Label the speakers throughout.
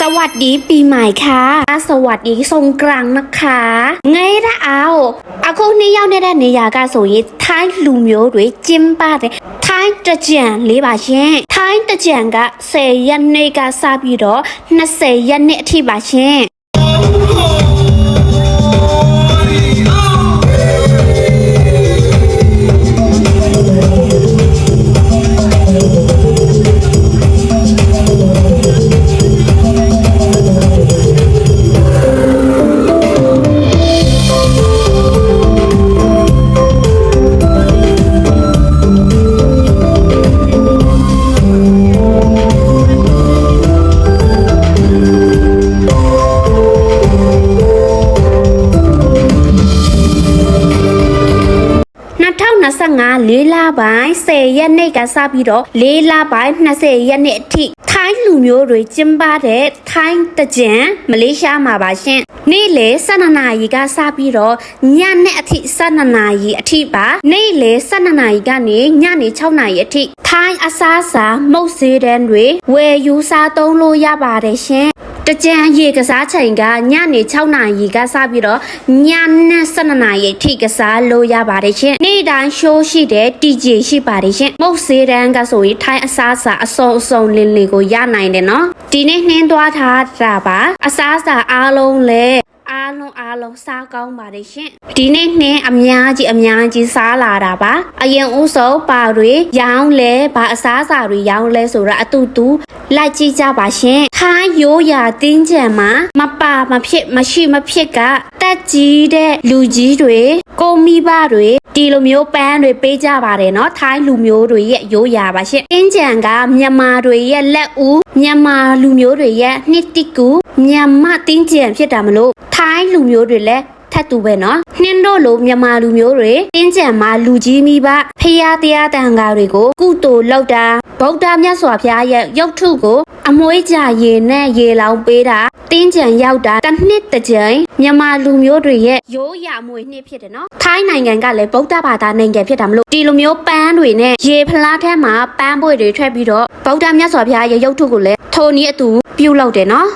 Speaker 1: สวัสดีปีใหม่ค่ะ สวัสดีสงกรานต์นะคะไงล่ะเอาအခုနှစ်ယောက်နေတဲ့နေရာကဆိုရင်ထိုင်းလူမျိုးတွေကျင်းပတယ်ထိုင်းတကြံလေးပါရှင်ထိုင်းတကြံက10ရက်နေ့ကစပြီးတော့20ရက်နေ့အထိပါရှင် 2025လေးလပိုင်း10ရက်နေ့ကစပြီးတော့လေးလပိုင်း20ရက်နေ့အထိထိုင်းလူမျိုးတွေကျင်းပတဲ့ထိုင်းတကြံမလေးရှားမှာပါရှင်နေ့လေ12နာရီကစပြီးတော့ညနေအထိ12နာရီအထိပါနေ့လေ12နာရီကနေညနေ6နာရီအထိထိုင်းအစားအစာမုတ်စေးတန်းတွေဝယ်ယူစားသုံးလို့ရပါတယ်ရှင် တကြံရေကစားချိန်ကညနေ6နာရီကစပြီးတော့ညနေ7နာရီအထိကစားလို့ရပါတယ်ရှင်နေ့တိုင်းရှိုးရှိတဲ့ DJ ရှိပါတယ်ရှင်မုတ်စေးတန်းကဆိုရင်ထိုင်းအစားအစာအစုံအစုံလင်းလင်းကိုရနိုင်တယ်နော်ဒီနေ့နှင်းသွားထားတာပါအစားအစာအားလုံးလည်း အားလုံးအားလုံးစားကောင်းပါတယ်ရှင်ဒီနေ့နှင်းအများကြီးအများကြီးစားလာတာပါအရင်ဦးဆုံးပါတွေရောင်းလဲဘာအစားအစာတွေရောင်းလဲဆိုတော့အတူတူလိုက်ကြည့်ကြပါရှင်ခိုင်းရိုးရာတင်းကြံမှာမပါမဖြစ်မရှိမဖြစ်ကတက်ကြီးတဲ့လူကြီးတွေကိုမိဘတွေဒီလိုမျိုးပန်းတွေပေးကြပါတယ်เนาะထိုင်းလူမျိုးတွေရဲ့ရိုးရာပါရှင်တင်းကြံကမြန်မာတွေရဲ့လက်ဦးမြန်မာလူမျိုးတွေရဲ့နှစ်တိကူမြန်မာတင်းကြံဖြစ်တာမလို့ ထိုင်းလူမျိုးတွေလည်းထပ်တူပဲနော်နှင်းတို့လိုမြန်မာလူမျိုးတွေတင်းကြံမှာလူကြီးမိဘဖရာတရားတန်ဃာတွေကို ကုသိုလ်လောက်တာဗုဒ္ဓမြတ်စွာဘုရားရဲ့ရုပ်ထုကို အမွေးကြရေနဲ့ရေလောင်ပေးတာတင်းကြံရောက်တာတစ်နှစ်တစ်ကြိမ်မြန်မာလူမျိုးတွေရဲ့ရိုးရာမွေနှစ်ဖြစ်တယ်နော်ထိုင်းနိုင်ငံကလည်းဗုဒ္ဓဘာသာနိုင်ငံဖြစ်တာမလို့ဒီလိုမျိုးပန်းတွေနဲ့ရေဖလားထဲမှာပန်းပွေတွေထွက်ပြီးတော့ဗုဒ္ဓမြတ်စွာဘုရားရဲ့ရုပ်ထုကိုလည်းထိုနည်းအတူပြုလုပ်တယ်နော်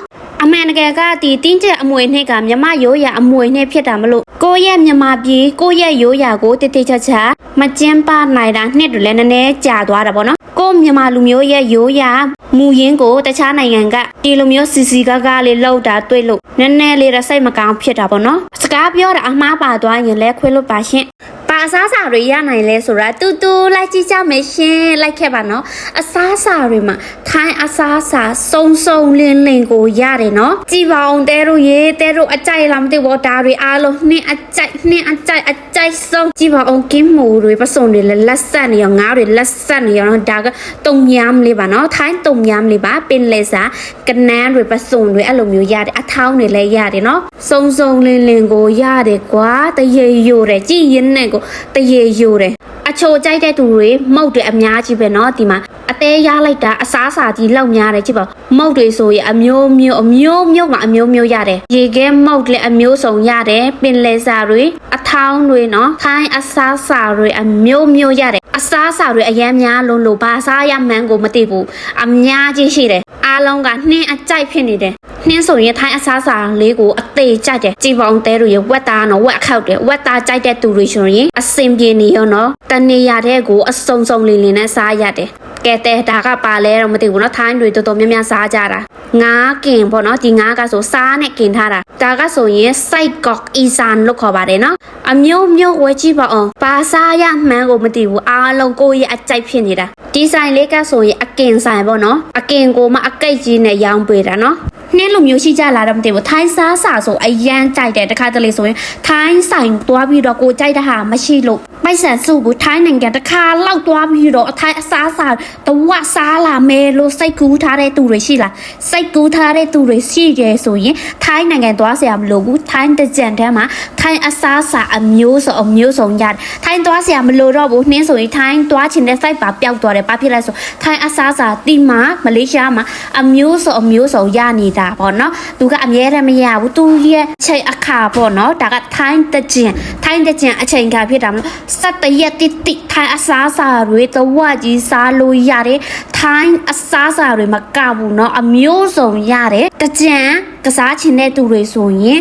Speaker 1: အမှန်တကယ်ကဒီတင်းကျပ်အမွေနှစ်ကမြမရိုးရာအမွေနှစ်ဖြစ်တာမလို့ကိုယ့်ရဲ့မြမပြည်ကိုယ့်ရဲ့ရိုးရာကိုတိတိကျကျမကျင်းပနိုင်တာနှစ်တွေလည်းနည်းနည်းကြာသွားတာပေါ့နော်ကိုယ့်မြမလူမျိုးရဲ့ရိုးရာမူရင်းကိုတခြားနိုင်ငံကဒီလိုမျိုးစီစီကားကားလေးလောက်တာတွေ့လို့နည်းနည်းလေးတော့စိတ်မကောင်းဖြစ်တာပေါ့နော်စကားပြောတာအမှားပါသွားရင်လည်းခွေးလို့ပါရှင်ပါ အစားအစာတွေရနိုင်လဲဆိုတာတူတူလိုက်ကြည့်ကြမယ်ရှင်လိုက်ခဲ့ပါနော်အစားအစာတွေမှာထိုင်းအစားအစာစုံစုံလင်းလင်းကိုရတယ်နော်ကြည်ပါအောင်တဲတို့ရေတဲတို့အကြိုက်လားမသိဘူးဒါတွေအားလုံးနှင်းအကြိုက်နှင်းအကြိုက်အကြိုက်ဆုံးကြည်ပါအောင်ကင်းမူတွေပစုံတွေလည်းလက်ဆက်နေရောငါးတွေလက်ဆက်နေရောနော်ဒါကတုံညမ်းလေးပါနော်ထိုင်းတုံညမ်းလေးပါပင်လေစာကနန်းတွေပစုံတွေအဲ့လိုမျိုးရတယ်အထောင်းတွေလည်းရတယ်နော်စုံစုံလင်းလင်းကိုရတယ်ကွာတရေယိုတယ်ကြည်ရင်နဲ့ကိုတရေယိုတယ်အချိုကြိုက်တဲ့သူတွေမုတ်တွေအများကြီးပဲเนาะဒီမှာအသေးရလိုက်တာအစားအစာကြီးလောက်များတယ်ကြည့်ပါမုတ်တွေဆိုရင်အမျိုးမျိုးအမျိုးမျိုးမှာအမျိုးမျိုးရတယ်ရေခဲမုတ်လည်းအမျိုးစုံရတယ်ပင်လယ်စာတွေအထောင်းတွေเนาะခိုင်းအစားအစာတွေအမျိုးမျိုးရတယ်အစားအစာတွေအများများလုံးလို့ဘာစားရမှန်းကိုမသိဘူးအများကြီးရှိတယ်အား လုံးကနှင်းအကြိုက်ဖြစ်နေတယ်နှင်းဆိုရင်ထိုင်းအစားအစာလေးကိုအသေးကြိုက်တယ်ကြည်ပေါင်းတဲတို့ရဝက်သားနော်ဝက်ခောက်တယ်ဝက်သားကြိုက်တဲ့သူတွေဆိုရင်အစင်ပြေနေရောနော်တနေရတဲ့ကိုအစုံစုံလင်းလင်းနဲ့စားရတယ် ကဲတဲ့ဒါကပါလဲတော့မသိဘူးနော်ထိုင်းတွေတော်တော်များများစားကြတာငါးကင်ပေါ့နော်ဒီငါးကဆိုစားနဲ့ကင်ထားတာဒါကဆိုရင်စိုက်ကော့အီဆန်လို့ခေါ်ပါတယ်နော်အမျိုးမျိုးဝဲကြည့်ပါအောင်ဘာစားရမှန်းကိုမသိဘူးအားလုံးကိုယ့်ရဲ့အကြိုက်ဖြစ်နေတာဒီဆိုင်လေးကဆိုရင်အကင်ဆိုင်ပေါ့နော်အကင်ကိုမှအကိတ်ကြီးနဲ့ရောင်းပေးတာနော် နှင်းလိုမျိုးရှိကြလာတော့မသိဘူးထိုင်းစားစာဆိုအရန်ကြိုက်တယ်တခါတလေဆိုရင်ထိုင်းဆိုင်သွားပြီးတော့ကိုကြိုက်တဲ့ဟာမရှိလို့မိုက်ဆန်စုဘူးထိုင်းနိုင်ငံတခါလောက်သွားပြီးတော့အထိုင်းအစားစာတဝက်စားလာမယ်လို့စိတ်ကူးထားတဲ့သူတွေရှိလားစိတ်ကူးထားတဲ့သူတွေရှိတယ်ဆိုရင်ထိုင်းနိုင်ငံသွားเสียမလို့ဘူးထိုင်းတကြံတန်းမှာထိုင်းအစားစာအမျိုးစုံအမျိုးစုံရတယ်ထိုင်းသွားเสียမလို့တော့ဘူးနှင်းဆိုရင်ထိုင်းသွားချင်တဲ့ site ပါပျောက်သွားတယ်ဘာဖြစ်လဲဆိုထိုင်းအစားစာတီမာမလေးရှားမှာအမျိုးစုံအမျိုးစုံရနေတာ ာတာပေါ့နော်သူကအမြဲတမ်းမရဘူးသူရဲ့ချိန်အခါပေါ့နော်ဒါကထိုင်းတကျင်ထိုင်းတကျင်အချိန်ခါဖြစ်တာမလို့17ရက်တိတိထိုင်းအစားစာတွေတဝက်ကြီးစားလို့ရတယ်ထိုင်းအစားစာတွေမကဘူးနော်အမျိုးစုံရတယ်တကျင် ကစားချင်တဲ့သူတွေဆိုရင်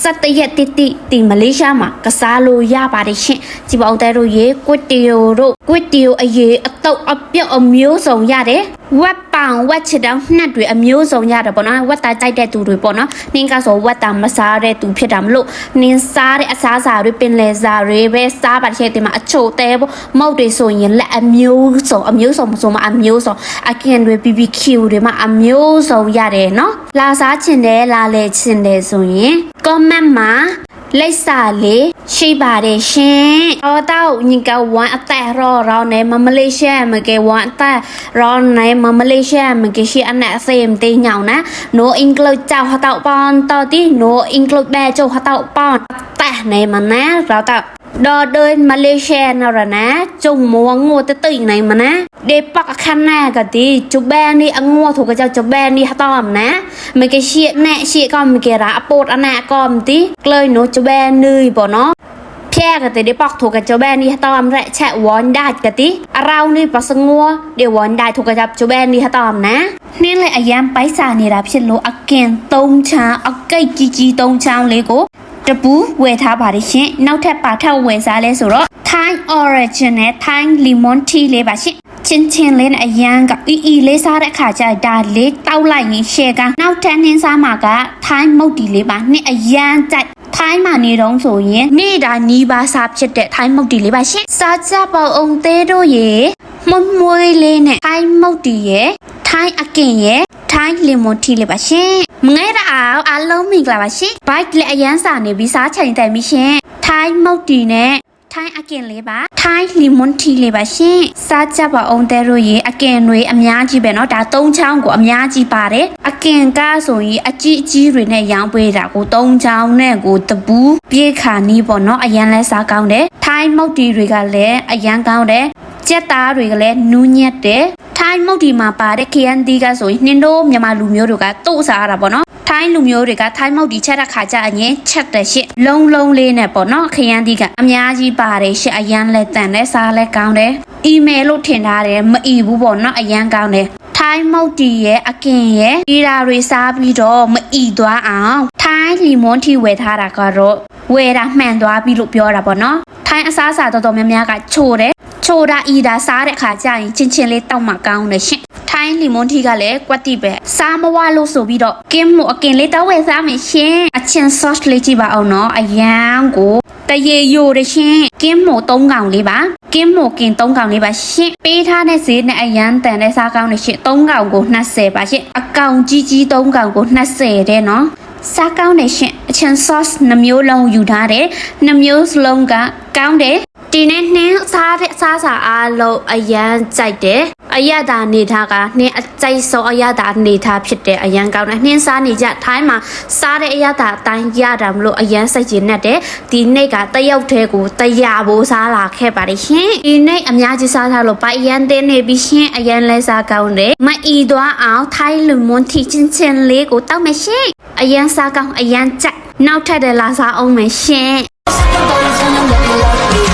Speaker 1: စက်တရက်တိတိဒီမလေးရှားမှာကစားလို့ရပါတယ်ရှင်ကြည်ပေါင်းတဲ့တို့ရေကွတ်တီယိုတို့ကွတ်တီယိုအရေးအတုပ်အပြုတ်အမျိုးစုံရတယ်ဝက်ပောင်ဝက်ချစ်တောင်းနှက်တွေအမျိုးစုံရတယ်ပေါ့နော်ဝက်သားကြိုက်တဲ့သူတွေပေါ့နော်နင်းကဆိုဝက်သားမစားတဲ့သူဖြစ်တာမလို့နင်းစားတဲ့အစားအစာတွေပင်လယ်စာတွေပဲစားပါတဲ့ဒီမှာအချို့တဲပေါ့မုတ်တွေဆိုရင်လက်အမျိုးစုံအမျိုးစုံမဆိုမအမျိုးစုံအကင်တွေ BBQ တွေမှာအမျိုးစုံရတယ်နော်လာစားချင်တယ်လာလေချင်တယ်ဆိုရင် comment မှာလိပ်စာလေးရှိပါတယ်ရှင်။အော်တော့ညီကဝန်အသက်ရောရောနေမမလေးရှားမကေဝန်အသက်ရောနေမမလေးရှားမကေရှိအနက်အစေမတေးညောင်းนะ။ no include เจ้าဟတော့ပန်တော့ទី no include បែကျုဟတော့ပန်តែနေမណាเราတော့ដល់ដូចម៉ាឡេស៊ីណរណាចុងមួងងទៅទៅណៃមណា เดปักขันแน่กะตีจุแบนี่องงัวถูกกะเจ้าจุแบนี่ฮะตอมนะมันก็เชี่ยแน่เชี่ยก็มันก็ระปวดอันแน่ก็มตีเลยหนูจุแบนี่บ่เนาะแพ่กะตีเดปักถูกกะเจ้าแบนี่ฮะตอมและแชะวอนได้กะตีเรานี่ปัสงัวเดี๋ยววอนได้ถูกกะเจ้าจุแบนี่ฮะตอมนะนี่เลยอายามไปสานี่รับเชลโลอักเกนตงชาอเกยกจีจีตงชาเลยกูจะปูเวทาบาริเရှင်าแทบปထเท้าเวซาเลยสุလဲဆိုတော့ Thai Original Thai Lemon Tea လေးပါ ချင်းချင်းလေးနဲ့အရန်ကအီအီလေးစားတဲ့အခါကျဒါလေးတောက်လိုက်ရင်ရှယ်ကနောက်ထပ်နှင်းစားမှာက Thai မုတ်တီလေးပါနှစ်အရန်ကြိုက်ထိုင်းမှာနေတော့ဆိုရင်နေ့တိုင်းနီးပါးစားဖြစ်တဲ့ထိုင်းမုတ်တီလေးပါရှင်စားကြပါအောင်သေးတို့ရေမွမွေးလေးနဲ့ထိုင်းမုတ်တီရဲ့ထိုင်းအကင်ရဲ့ထိုင်းလီမွန်တီလေးပါရှင်မငဲရအောင်အားလုံးမင်္ဂလာပါရှင်ဘိုက်လည်းအရန်စာနေပြီးစားချိန်တိုင်ပြီရှင်ထိုင်းမုတ်တီနဲ့ ထိုင်းအကင်လေးပါထိုင်းလီမွန်တီလေးပါရှင်စားကြပါအောင်တဲ့တို့ရေအကင်တွေအများကြီးပဲเนาะဒါ၃ချောင်းကိုအများကြီးပါတယ်အကင်ကဆိုရင်အကြီးအကြီးတွေနဲ့ရောင်းပေးတာကို၃ချောင်းနဲ့ကိုတပူးပြေခါနီးပေါ့เนาะအရန်လဲစားကောင်းတယ်ထိုင်းမုတ်တီတွေကလည်းအရန်ကောင်းတယ်ကြက်သားတွေကလည်းနူးညက်တယ်ထိုင်းမုတ်တီမှာပါတဲ့ခရမ်းသီးကဆိုရင်နှင်းတို့မြန်မာလူမျိုးတွေကတုတ်စားရတာပေါ့နော် ထိုင်းလူမျိုးတွေကထိုင်းမုတ်တီချက်တဲ့ခါကျအရင်ချက်တယ်ရှစ်လုံးလုံးလေးနဲ့ပေါ့နော်ခရမ်းသီးကအများကြီးပါတယ်ရှစ်အရန်လဲတန်တယ်စားလဲကောင်းတယ်အီးမေးလ်လို့ထင်ထားတယ်မအီဘူးပေါ့နော်အရန်ကောင်းတယ်ထိုင်းမုတ်တီရဲ့အကင်ရဲ့ဒီဓာတွေစားပြီးတော့မအီသွားအောင်ထိုင်းလီမွန်တီဝယ်ထားတာကတော့ဝယ်တာမှန်သွားပြီလို့ပြောတာပေါ့နော်ထိုင်းအစားအစာတော်တော်များများကချိုတယ် ချိုတာအီတာစားတဲ့ခါကျရင်ချင်းချင်းလေးတောက်မှကောင်းတယ်ရှင်ထိုင်းလီမွန်ထီကလည်းကွက်တိပဲစားမဝလို့ဆိုပြီးတော့ကင်းမို့အကင်လေးတောက်ဝယ်စားမယ်ရှင်အချင်း sauce လေးကြည့်ပါအောင်နော်အရန်ကိုတရေယိုတရှင်ကင်းမို့၃កောင်လေးပါကင်းမို့ကင်၃កောင်လေးပါရှင်ပေးထားတဲ့ဈေးနဲ့အရန်တန်တဲ့စားကောင်းနေရှင်၃កောင်ကို20ပါရှင်အကောင်ကြီးကြီး၃កောင်ကို20တဲ့နော် စားကောင်းတယ်ရှင်အချင် sauce နှမျိုးလုံးယူထားတယ်နှမျိုးစလုံးကကောင်းတယ် ဒီနေ့နှင်းစားတဲ့စားစာအားလုံးအရန်ကြိုက်တယ်အရသာနေထားကနှင်းအကြိုက်ဆုံးအရသာနေထားဖြစ်တယ်အရန်ကောင်းတယ်နှင်းစားနေကြထိုင်းမှာစားတဲ့အရသာအတိုင်းရတာမလို့အရန်စိတ်ကျဉ်နဲ့တယ်ဒီနေ့ကတယောက်တည်းကိုတရာဘိုးစားလာခဲ့ပါတယ်ရှင်ဒီနေ့အများကြီးစားထားလို့ပိုက်ရန်တင်းနေပြီးရှင်အရန်လဲစားကောင်းတယ်မအီသွားအောင်ထိုင်းလူမွန်တီချင်းချင်းလေးကိုတောက်မယ်ရှင်အရန်စားကောင်းအရန်ကြက်နောက်ထပ်တယ်လာစားအောင်မယ်ရှင်
Speaker 2: Boys and I'm